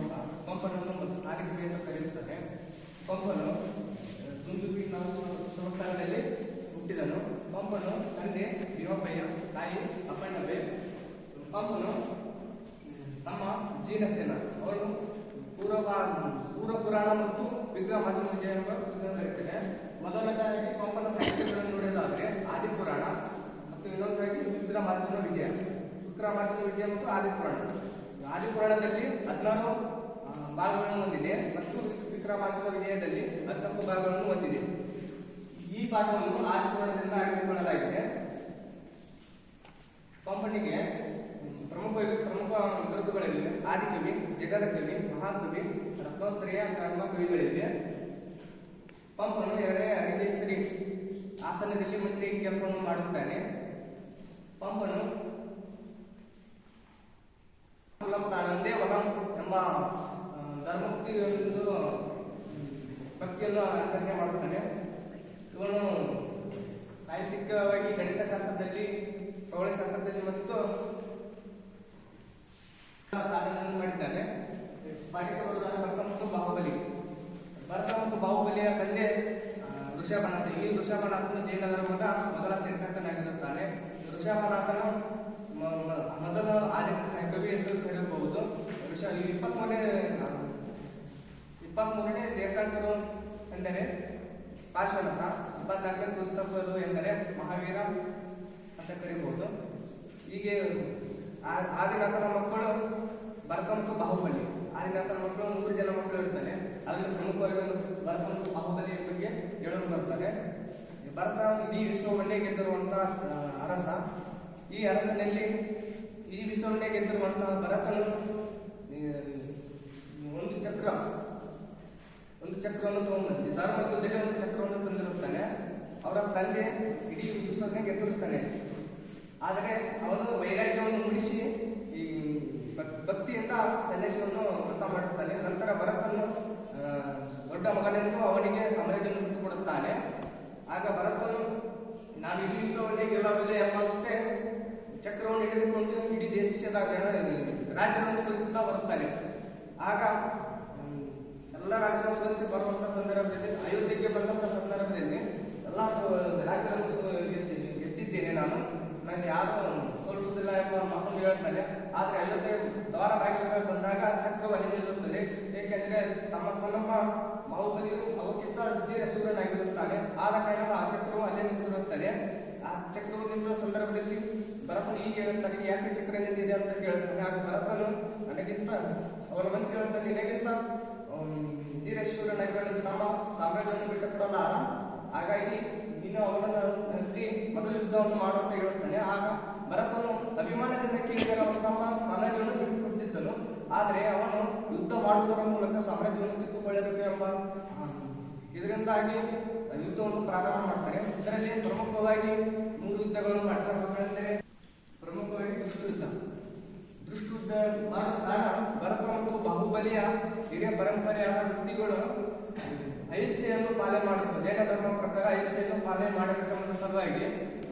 ಪಂಪ ಪಂಪನನ್ನು ಆದಿಕವಿ ಅಂತ ಕರೆಯುತ್ತಾರೆ. ಪಂಪನು ದುಂದುಬಿ ನಾವು ಸಂಸ್ಥಾನದಲ್ಲಿ ಹುಟ್ಟಿದನು. ಪಂಪನು ತಂದೆ ಭೀಮಪ್ಪಯ್ಯ ತಾಯಿ ಅಪ್ಪಣ್ಣವೇ. ಪಂಪನು ತಮ್ಮ ಜೀನಸೇನ. ಅವರು ಪೂರ್ವ ಪೂರ್ವ ಪುರಾಣ ಮತ್ತು ವಿಗ್ರಹ ಮಾಧ್ಯಮ ಎಂಬ ಬರೀತಾರೆ ಮೊದಲನೇದಾಗಿ ಪಂಪನ ಸಾಹಿತ್ಯಗಳನ್ನು ನೋಡೋದಾದ್ರೆ ಆದಿಪುರಾಣ. ಮತ್ತು ಇನ್ನೊಂದಾಗಿ ಮಾಧ್ಯಮ ವಿಜಯ. ಮಾಧ್ಯಮ ವಿಜಯ ಮತ್ತು ಆದಿಪುರಾಣ. ಆದಿಪುರಾಣದಲ್ಲಿ ಹದಿನಾರು ಆ, ಭಾಗಗಳನ್ನು ಹೊಂದಿದೆ ಮತ್ತು ವಿಕ್ರಮಾರ್ಜುನ ವಿಜಯದಲ್ಲಿ ಹತ್ತೊಂಬತ್ತು ಭಾಗಗಳನ್ನು ಹೊಂದಿದೆ. ಈ ಭಾಗವನ್ನು ಆದಿಪುರಾಣದಿಂದ ಆಯ್ದುಕೊಳ್ಳಲಾಗಿದೆ ಪಂಪನಿಗೆ ಪ್ರಮುಖ ಪ್ರಮುಖ ಬಿರುದುಗಳಿವೆ ಆದಿಕವಿ ಜಗದ ಕವಿ ಮಹಾಕವಿ ರತ್ನೋತ್ತರೆಯ ಎಂಬ ಕವಿಗಳಿವೆ. ಪಂಪನು ಎರಡನೇ ಅರಕೇಶ್ವರಿ ಆಸನದಲ್ಲಿ ಮಂತ್ರಿ ಕೆಲಸವನ್ನು ಮಾಡುತ್ತಾನೆ. ಪಂಪನು ತಾನಂದೇ ವದಂ ಎಂಬ ಆ, ಧರ್ಮೋಕ್ತಿ ಒಂದು ಭಕ್ತಿಯನ್ನು ಆಚರಣೆ ಮಾಡುತ್ತಾನೆ ಇವನು ಸಾಹಿತ್ಯಿಕವಾಗಿ ಗಣಿತಶಾಸ್ತ್ರದಲ್ಲಿ ಖಗೋಳಶಾಸ್ತ್ರದಲ್ಲಿ ಮತ್ತು ಸಾಧನೆಯನ್ನು ಮಾಡಿದ್ದಾನೆ ಪಾಠ ಭರತ ಮತ್ತು ಬಾಹುಬಲಿ. ಭರತ ಮತ್ತು ಬಾಹುಬಲಿಯ ತಂದೆ ಋಷಭನಾಥ. ಈ ಋಷಭನಾಥನು ಜೈನ ಧರ್ಮದ ಮೊದಲ ತೀರ್ಥಂಕನಾಗಿರುತ್ತಾನೆ. ಋಷಭನಾಥನು ಮೊದಲ ಆದಿ ಕವಿ ಎಂದು ಕರೆಯಬಹುದು ಋಷ ಇಪ್ಪತ್ಮೂರನೇ ಇಪ್ಪತ್ಮೂರನೇ ತೀರ್ಥಂಕರು ಎಂದರೆ ಪಾರ್ಶ್ವನಾಥ, ಇಪ್ಪತ್ನಾಲ್ಕನೇ ತೀರ್ಥಂಕರು ಎಂದರೆ ಮಹಾವೀರ ಅಂತ ಕರಿಬಹುದು ಹೀಗೆ ಆದಿನಾಥನ ಮಕ್ಕಳು ಬರ್ಕಂಪು ಬಾಹುಬಲಿ. ಆದಿನಾಥನ ಮಕ್ಕಳು ಮೂರು ಜನ ಮಕ್ಕಳು ಇರ್ತಾರೆ. ಅದರಲ್ಲಿ ಪ್ರಮುಖವಾಗಿ ಬರ್ಕಂಪು ಬಾಹುಬಲಿ ಬಗ್ಗೆ ಹೇಳಲು ಬರ್ತಾರೆ. ಭರತ ಇಡೀ ವಿಶ್ವವನ್ನೇ ಗೆದ್ದಿರುವಂತಹ ಅರಸ. ಈ ಅರಸನಲ್ಲಿ ಈ ವಿಶ್ವವನ್ನೇ ಗೆದ್ದಿರುವಂತಹ ಭರತನು ಒಂದು ಚಕ್ರ. ಚಕ್ರವನ್ನು ತಗೊಂಡ್ಬಂದು ಧರ್ಮ ಯುದ್ಧದಲ್ಲಿ ಒಂದು ಚಕ್ರವನ್ನು ತಂದಿರುತ್ತಾನೆ. ಅವರ ತಂದೆ ಇಡೀ ವಿಶ್ವಕ್ಕೆ ಗೆದ್ದಿರುತ್ತಾನೆ ಆದರೆ ಅವನು ವೈರಾಗ್ಯವನ್ನು ಮುಡಿಸಿ ಈ ಭಕ್- ಭಕ್ತಿಯಿಂದ ಸನ್ಯಾಸವನ್ನು ವ್ರತ ಮಾಡುತ್ತಾನೆ. ನಂತರ ಭರತನು ದೊಡ್ಡ ಮಗನೆಂದು ಅವನಿಗೆ ಸಾಮ್ರಾಜ್ಯವನ್ನು ಬಿಟ್ಟುಕೊಡುತ್ತಾನೆ. ಆಗ ಭರತನು, ನಾನು ಇಡೀ ವಿಶ್ವವನ್ನೇ ಗೆಲ್ಲಬಲ್ಲೆ ಎಂಬಂತೆ ಚಕ್ರವನ್ನು ಹಿಡಿದುಕೊಂಡು ಇಡೀ ದೇಶದ ರಾಜ್ಯವನ್ನು ಸೋಲಿಸುತ್ತಾ ಬರುತ್ತಾನೆ. ಆಗ ಎಲ್ಲ ರಾಜವಂಶದಲ್ಲಿ ಸೋಲಿಸಿ ಬರುವಂತ ಸಂದರ್ಭದಲ್ಲಿ, ಅಯೋಧ್ಯೆಗೆ ಬಂದಂತ ಸಂದರ್ಭದಲ್ಲಿ ಎಲ್ಲ ಗೆದ್ದಿ- ಗೆದ್ದಿದ್ದೇನೆ ನಾನು. ನಾನು ಯಾರು ಸೋಲಿಸುವುದಿಲ್ಲ ಎಂಬ ಮಾತು ಹೇಳ್ತಾರೆ ಆದ್ರೆ ಅಯೋಧ್ಯೆ ದ್ವಾರ ಬಾಗಿಲು ಬಂದಾಗ ಚಕ್ರವು ನಿಲ್ಲುತ್ತದೆ. ಏಕೆಂದ್ರೆ ತಮ್ಮ ತಮ್ಮ ಬಾಹುಬಲಿಯು ಅವಕ್ಕಿಂತ ಧೀರ ಸೂರ್ಯನಾಗಿರುತ್ತಾನೆ ಆದ ಕಾರಣ ಆ ಚಕ್ರವು ಅಲ್ಲೇ ನಿಂತಿರುತ್ತದೆ. ಆ ಚಕ್ರವು ನಿಂತ ಸಂದರ್ಭದಲ್ಲಿ ಭರತನು ಈಗ ಹೇಳುತ್ತಾನೆ, ಯಾಕೆ ಚಕ್ರ ನಿಂತಿದೆ? ಅಂತ ಕೇಳುತ್ತಾನೆ. ಆಗ ಭರತನು ನನಗಿಂತ ಅವನ ಮಂತ್ರಿ ಹೇಳುತ್ತಾನೆ ನಿನಗಿಂತ ಧೀರೇಶ್ವರನಾಗಿರೋ ತಮ್ಮ ಸಾಮ್ರಾಜ್ಯವನ್ನು ಬಿಟ್ಟುಕೊಡಲಾರ ಹಾಗಾಗಿ ನೀನು ಅವನಲ್ಲಿ ಮೊದಲು ಯುದ್ಧವನ್ನು ಮಾಡು ಅಂತ ಹೇಳುತ್ತಾನೆ. ಆಗ ಭರತನು ಅಭಿಮಾನದಿಂದ ಕೇಳಿದರೆ ಅವನು ತಮ್ಮ ಸಾಮ್ರಾಜ್ಯವನ್ನು ಬಿಟ್ಟುಕೊಡ್ತಿದ್ದನು. ಆದರೆ ಅವನು ಯುದ್ಧ ಮಾಡುವುದರ ಮೂಲಕ ಸಾಮ್ರಾಜ್ಯವನ್ನು ಕಿತ್ತುಕೊಳ್ಳಬೇಕು ಎಂಬ ಇದರಿಂದಾಗಿ ಯುದ್ಧವನ್ನು ಪ್ರಾರಂಭ ಮಾಡ್ತಾರೆ. ಇದರಲ್ಲಿ ಪ್ರಮುಖವಾಗಿ ಮೂರು ಯುದ್ಧಗಳನ್ನು ಮಾಡ್ತಾರೆ. ಪ್ರಮುಖವಾಗಿ ದುಷ್ಟ ಯುದ್ಧ ದುಷ್ಟ ಯುದ್ಧ ಬಾಹುಬಲಿಯ ಹಿರಿಯ ಪರಂಪರೆಯಾದ ವ್ಯಕ್ತಿಗಳು ಅಹಿಂಸೆಯನ್ನು ಪಾಲನೆ ಮಾಡಬೇಕು. ಜೈನ ಧರ್ಮ ಪ್ರಕಾರ ಅಹಿಂಸೆಯನ್ನು ಪಾಲನೆ ಮಾಡಬೇಕೆಂಬ ಸಲುವಾಗಿ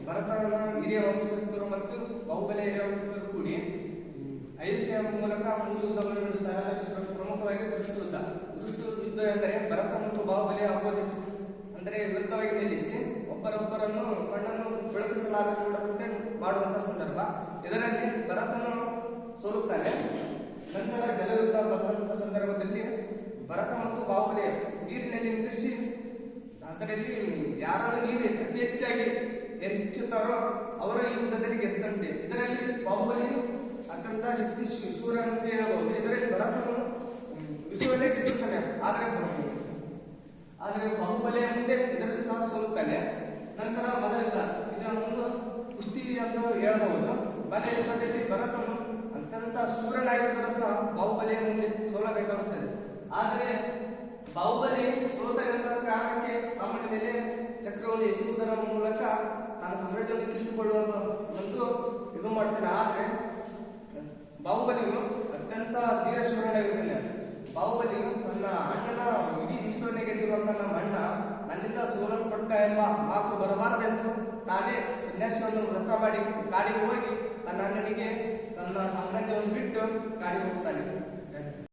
ಭರತನ ಹಿರಿಯ ವಂಶಸ್ಥರು ಮತ್ತು ಬಾಹುಬಲಿಯ ಹಿರಿಯ ವಂಶಸ್ಥರು ಕೂಡಿ ಅಹಿಂಸೆಯ ಮೂಲಕ ಮೂರು ಯುದ್ಧವನ್ನು ನೀಡುತ್ತಾರೆ ಪ್ರಮುಖವಾಗಿ ದುಷ್ಟ ಯುದ್ಧ. ದುಷ್ಟ ಯುದ್ಧ ಎಂದರೆ ಭರತ ಮತ್ತು ಬಾಹುಬಲಿಯ ಆಪೋಸಿಟ್. ಅಂದರೆ ವಿರುದ್ಧವಾಗಿ ನಿಲ್ಲಿಸಿ ಒಬ್ಬರೊಬ್ಬರನ್ನು ಕಣ್ಣನ್ನು ಬೆಳಗಿಸಲಾಗದಂತೆ ಮಾಡುವಂತಹ ಸಂದರ್ಭ. ಇದರಲ್ಲಿ ಭರತನು ಸೋಲುತ್ತಾನೆ. ನಂತರ ಜಲಯುದ್ಧ ಬಂದಂತ ಸಂದರ್ಭದಲ್ಲಿ ಭರತ ಮತ್ತು ಬಾಹುಬಲಿ ನೀರಿನಲ್ಲಿ ನಿಂದಿಸಿ ಅದರಲ್ಲಿ ಯಾರಾದರೂ ನೀರು ಅತಿ ಹೆಚ್ಚಾಗಿ ಹೆಚ್ಚುತ್ತಾರೋ ಅವರ ಯುದ್ಧದಲ್ಲಿ ಗೆದ್ದಂತೆ. ಇದರಲ್ಲಿ ಬಾಹುಬಲಿ ಅತ್ಯಂತ ಶಕ್ತಿ ಸೂರ್ಯ ಅಂತ ಹೇಳಬಹುದು ಇದರಲ್ಲಿ ಭರತನು ವಿಶ್ವದಲ್ಲೇ ಗೆದ್ದಿರ್ತಾನೆ ಆದರೆ ಆದರೆ ಬಾಹುಬಲಿಯ ಮುಂದೆ ಇದರಲ್ಲಿ ಸಹ ಸೋಲುತ್ತಾನೆ. ನಂತರ ಮಲಯುದ್ಧ. ಇದನ್ನು ಕುಸ್ತಿ ಅಂತ ಹೇಳಬಹುದು ಮಲಯುದ್ಧದಲ್ಲಿ ಭರತನು ಅತ್ಯಂತ ಸೂರ್ಯನಾಗಿದ್ದರೂ ಸಹ ಬಾಹುಬಲಿಯ ಮುಂದೆ ಸೋಲಬೇಕಾಗುತ್ತದೆ. ಆದರೆ ಬಾಹುಬಲಿ ಸೋಲತಕ್ಕಂಥ ಕಾರಣಕ್ಕೆ ತಮ್ಮನ ಮೇಲೆ ಚಕ್ರವನ್ನು ಎಸೆಯುವುದರ ಮೂಲಕ ತನ್ನ ಸಾಮ್ರಾಜ್ಯವನ್ನು ಕಿತ್ತುಕೊಳ್ಳುವ ಒಂದು ಇದು ಮಾಡ್ತಾನೆ. ಆದರೆ ಬಾಹುಬಲಿಯು ಅತ್ಯಂತ ಧೀರ ಶೂರನಾಗಿದ್ದಾನೆ ಬಾಹುಬಲಿಯು ತನ್ನ ಅಣ್ಣನ ಇಡೀ ದಿವಸವನ್ನೇ ಗೆದ್ದಿರುವಂತಹ ನಮ್ಮ ಅಣ್ಣ ನನ್ನಿಂದ ಸೋಲಲ್ಪಟ್ಟ ಎಂಬ ಮಾತು ಬರಬಾರದೆಂದು ತಾನೇ ಸನ್ಯಾಸವನ್ನು ವ್ರತ ಮಾಡಿ ಕಾಡಿಗೆ ಹೋಗಿ ತನ್ನ ಅಣ್ಣನಿಗೆ ತನ್ನ ಸಾಮ್ರಾಜ್ಯವನ್ನು ಬಿಟ್ಟು ಕಾಡಿಗೆ ಹೋಗ್ತಾನೆ.